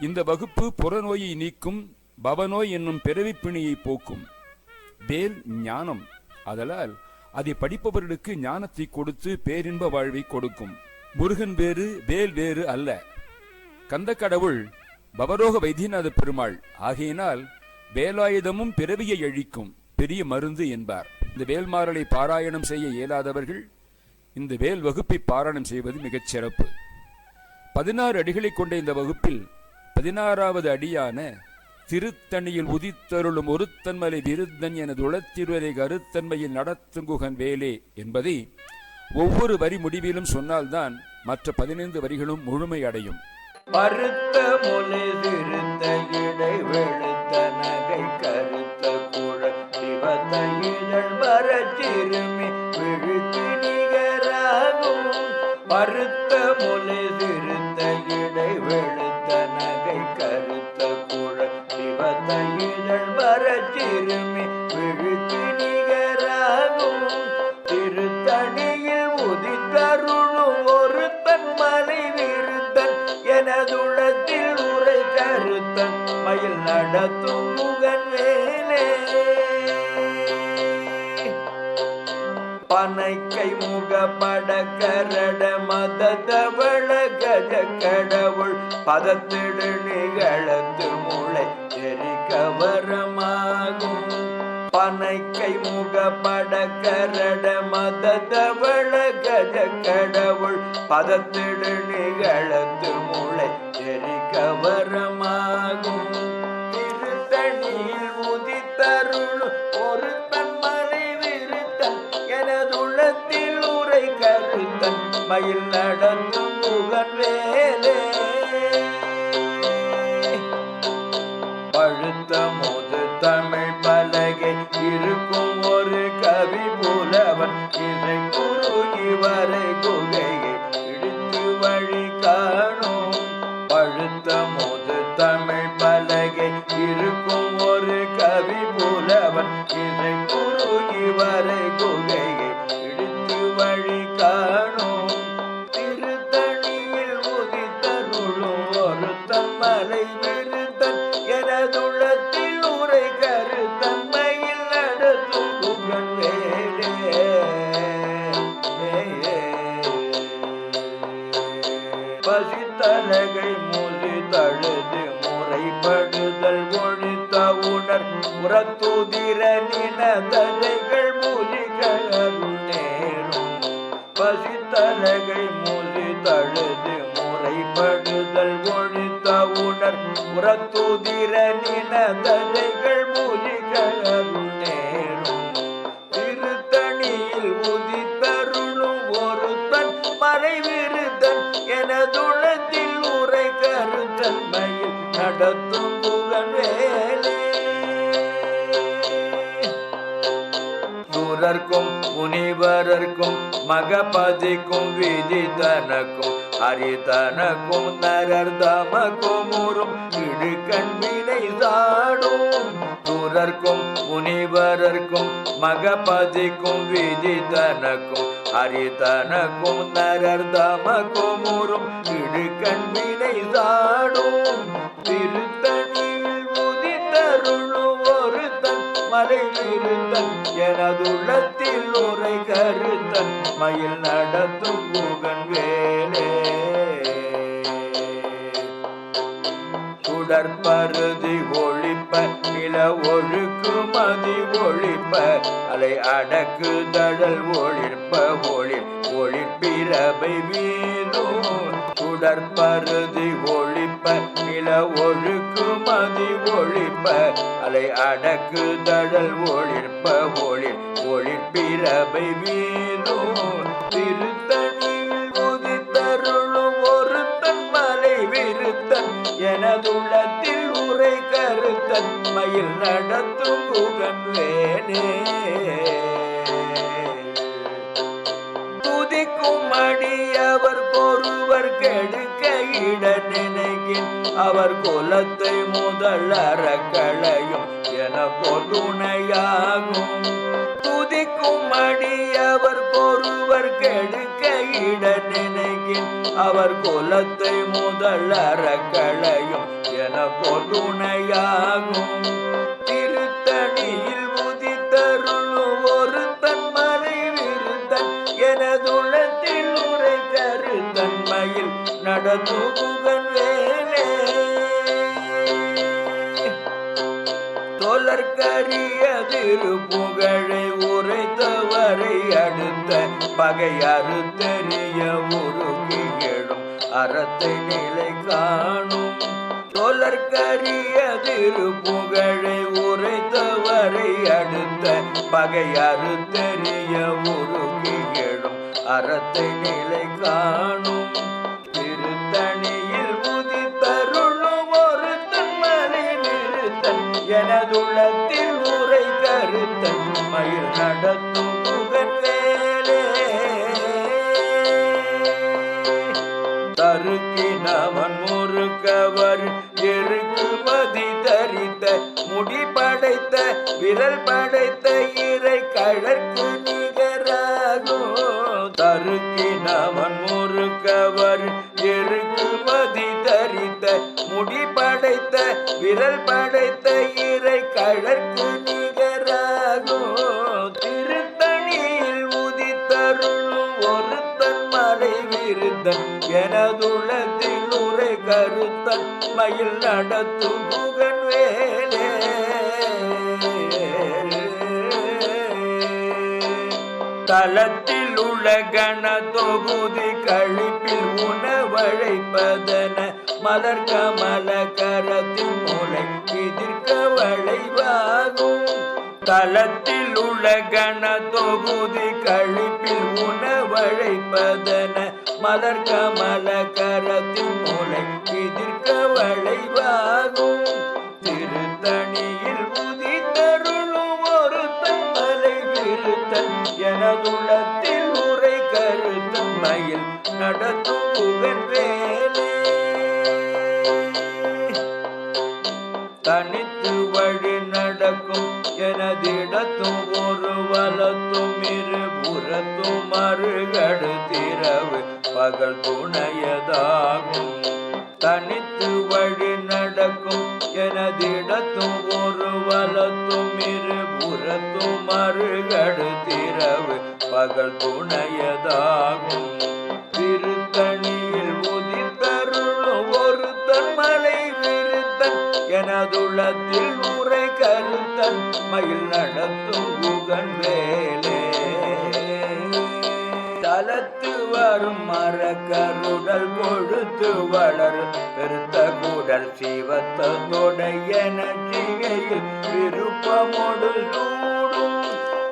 இந்த வகுப்பு புறநோயை நீக்கும் பவநோய் என்னும் பிறவி பிணியை போக்கும். வேல் ஞானம். அதலால் அதை படிப்பவர்களுக்கு ஞானத்தை கொடுத்து பேரின்ப வாழ்வை கொடுக்கும். முருகன் வேறு வேல் வேறு அல்ல. கந்த கடவுள் பவரோக வைத்தியநாத பெருமாள். ஆகையினால் வேலாயுதமும் பிறவியை அழிக்கும். பெரிய மருந்து என்பார். இந்த வேல்மாறலை பாராயணம் செய்ய இயலாதவர்கள் இந்த வேல் வகுப்பை பாராயணம் செய்வது மிகச் சிறப்பு. பதினாறு அடிகளை கொண்ட இந்த வகுப்பில் பதினாறாவது அடியான திருத்தணியில் உதித்தருளும் ஒருத்தன்மலை விருத்தன் எனது உளத்திருவரை கருத்தன்மையில் நடத்துங்குகன் வேலே என்பதை ஒவ்வொரு வரி முடிவிலும் சொன்னால்தான் மற்ற பதினைந்து வரிகளும் முழுமை அடையும். பருத்த முனை திருத்த இடை வெளுத்த நகை கருத்த குழ சிவத்த இதழ் மரச்சிறுமி நிகராகும். பருத்த முனை திருத்த இடை வெளுத்த நகை கருத்த குழ சிவத்த வர மரச்சிறுமி விழுத்து நிகராகும். திருத்தணியில் உதித்தருளும் ஒரு தன்மலை விருத்தன் எனதுளத்தில் உரை கருத்தன். மயில் நடத்தும் முகன் வேலே பனைக்கை முகப்பட கரட மததவள கஜ கடவுள் பதத்திடு நிகழத்து முளை எரிகவரமாகும் பனைக்கை முகப்பட கரட மததவள கஜ கடவுள் பதத்திடு நிகழத்து முளை எரிகவரமாகும் தம்மலை விருத்தன் எனதுள்ளத்தில் உரை கருத்தன்மையில் நடத்தும் புகழ் பசித்தலகை மூசி தழுது முறைப்படுதல் ஒழித்த உணர் புறத்துதிர நினதலை உணர் புறத்துதிர நினதலைகள் மூலிகள் திருத்தணியில் உதித்தருளும் ஒருத்தன் மறைவிருத்தன் எனதுளத்தில் உரை கருத்தன்மையில் நடத்தும் புகழ் சூரர்க்கும் முனிவரர்க்கும் மகபதிக்கும் விதி தனக்கும் ஹரிதனக்கும் நரர் தமக்கும் உறும் இடு கண்வினை சாடும். சூரர்க்கும் முனிவரர்க்கும் மகபதிக்கும் விதி தனக்கும் ஹரிதனக்கும் நரர் தமக்கும் உறும் இடு கண்வினை சாடும். திருத்தணியில் உதித்தருளும் ஒரு தன் விருத்தன் எனதுள்ளத்தில் உரை கருத்தன் மயில் நடத்தும் புகன் வேலே. சுடற்பருதி ஒழிப்ப நில ஒழுக்கு மதி ஒழிப்ப அலை அடக்கு தடல் ஒழிற்ப ஒளிர் ஒளிர்பிறவை மீதும் சுடற்பருதி ஒழிப்ப நில ஒழுக்கு மதி ஒழிப்ப அலை அடக்கு தடல் ஒளிர்ப்ப ஒளிர் ஒளிர்பிறவை மீதும் திருத்தணியில் ஒரு தன் மலை விருத்தன் எனதுள்ள மயில் நடத்தும் புகன் வேனே துதிக்கும் அடியவர் பொறுவர் கெடுக்க இட நினைக்கின் அவர் குலத்தை முதல் அறக்களையும் என கொடுணையாகும் துதிக்கும் அடியவர் பொறுவர் கெடுக்க இட நினைக்கின் அவர் குலத்தை முதல் அறக்களையும் எனக்கோ துணையாகும் நடத்துகுகன் வேலே தொலற்கரிய திருப்புகழை உரைத்தவரை அடுத்த பகையறு தெரிய உருகிடும் அறத்தை நிலை காணும். தொலற்கரிய புகழை உரைத்தவரை அடுத்த பகையறு தெரிய உருகிடும் அறத்தை நிலை காணும். எனதுள்ளத்தில் உரை கருத்தன் மயில் நடத்தும் புகழ்வேலே தருக்கினவன் முறுக்கவர் எருக்குமதி தரித்த முடி படைத்த விரல் படைத்த இறை கழற்கு நிகராகும். தருக்கினவன் முறுக்கவர் விரல் படைத்த இறை கழற்கு நிகராகும் திருத்தணியில் உதித்தருளும் ஒருத்தன் மறை விருந்தன் எனதுள்ளத்தில் உரை கருத்தன் மயில் நடத்தும் புகன் வேலே. தளத்தில் உள்ள கண தொகுதி கழிப்பில் உணவழைப்பதன மலர் கமல கரத்தின் மூளை எதிர்க்க தளத்தில் தலத்தில் உள்ள கண தொகுதி கழிப்பில் உணவழைப்பதன மலர் கமல கரத்தின் மூளை எதிர்க்க வளைவாகும் திருத்தணியில் உதித்தருளும் ஒரு தன்மலை விருத்தன் எனதுள்ளத்தில் உரை கருத்தன் மயில் நடத்தும் புகழ் வேலை. எனதிடத்தும் ஒருவலத்தும் இரு புறத்தும் மறுகடு திரவு பகல் துணையதாகும் தனித்து வழி நடக்கும் எனதிடத்தும் ஒருவலத்தும் இரு புறத்தும் மறுகடு திரவு பகல் துணையதாகும் மதுளத்தில் உரை கருத்தன் மயில் நடத்தும் குகன் வேலே தலத்து வரும் மரக்கருடல் கொழுத்து வளர் பெருத்த கூடல் சிவத்தோடைய நச்சிகையில் விருப்பமோடு சூடும்.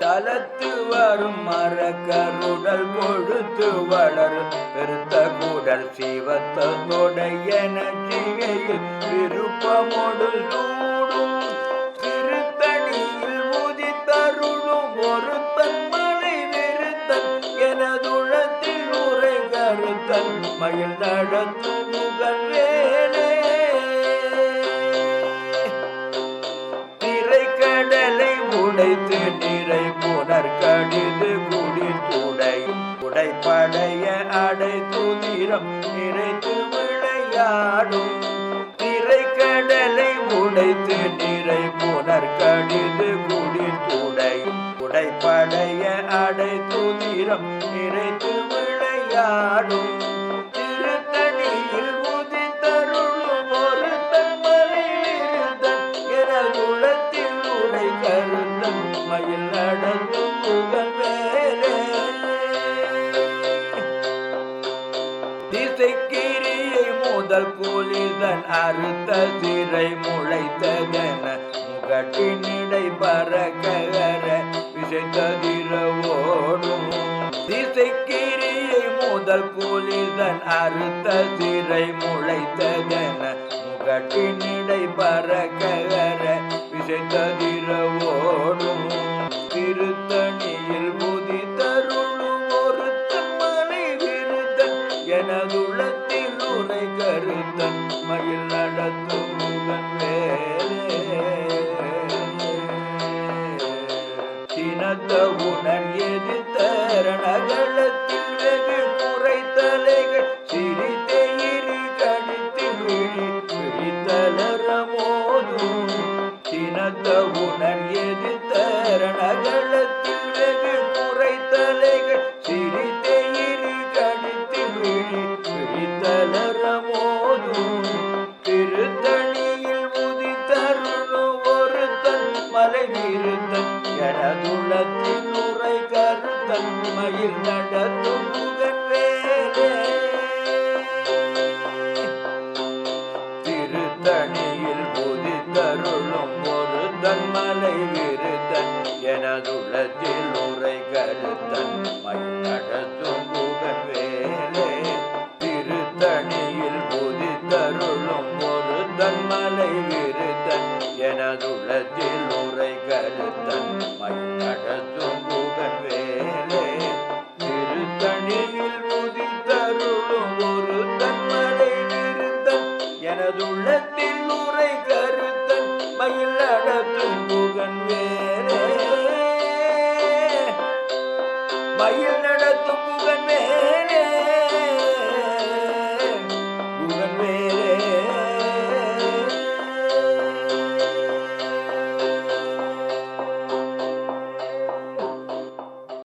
தலத்து வரும் மரக்கருடல் கொழுத்து வளர் பெருத்த கூடல் உடல் சிவத்தோடைய நச்சிகையில் விருப்பமோடு சூடும் திருத்தணியில் உதித்தருளும் ஒரு தன்மலை நிறுத்தன் எனதுளத்தில் உரை கருத்தன் மயில் நடத்தும் முகன் விளையாடும் கடலை உடைத்து நிறை புனர் கடிது குடி. துடையும் உடைப்படைய அடை துதிரம் நிறைத்து விளையாடும். முதல் புலிதன் அறுத்த திரை முளைத்ததென முகட்டினிடை பறக்ககர விசைத்ததிர ஓடும் திசைக்கிரியை முதல் புலிதன் அறுத்த திரை முளைத்ததென முகட்டினிடை பறக்ககர விசைத்ததிர திருத்தணி எனதுளத்தில் உரை கருத்தன்மையில் நடத்தும் திருத்தணியில் புதித்தருளும் ஒரு தன்மலை விருத்தன். எனதுளத்தில் உரை கருத்தன் மயில் நடத்தும்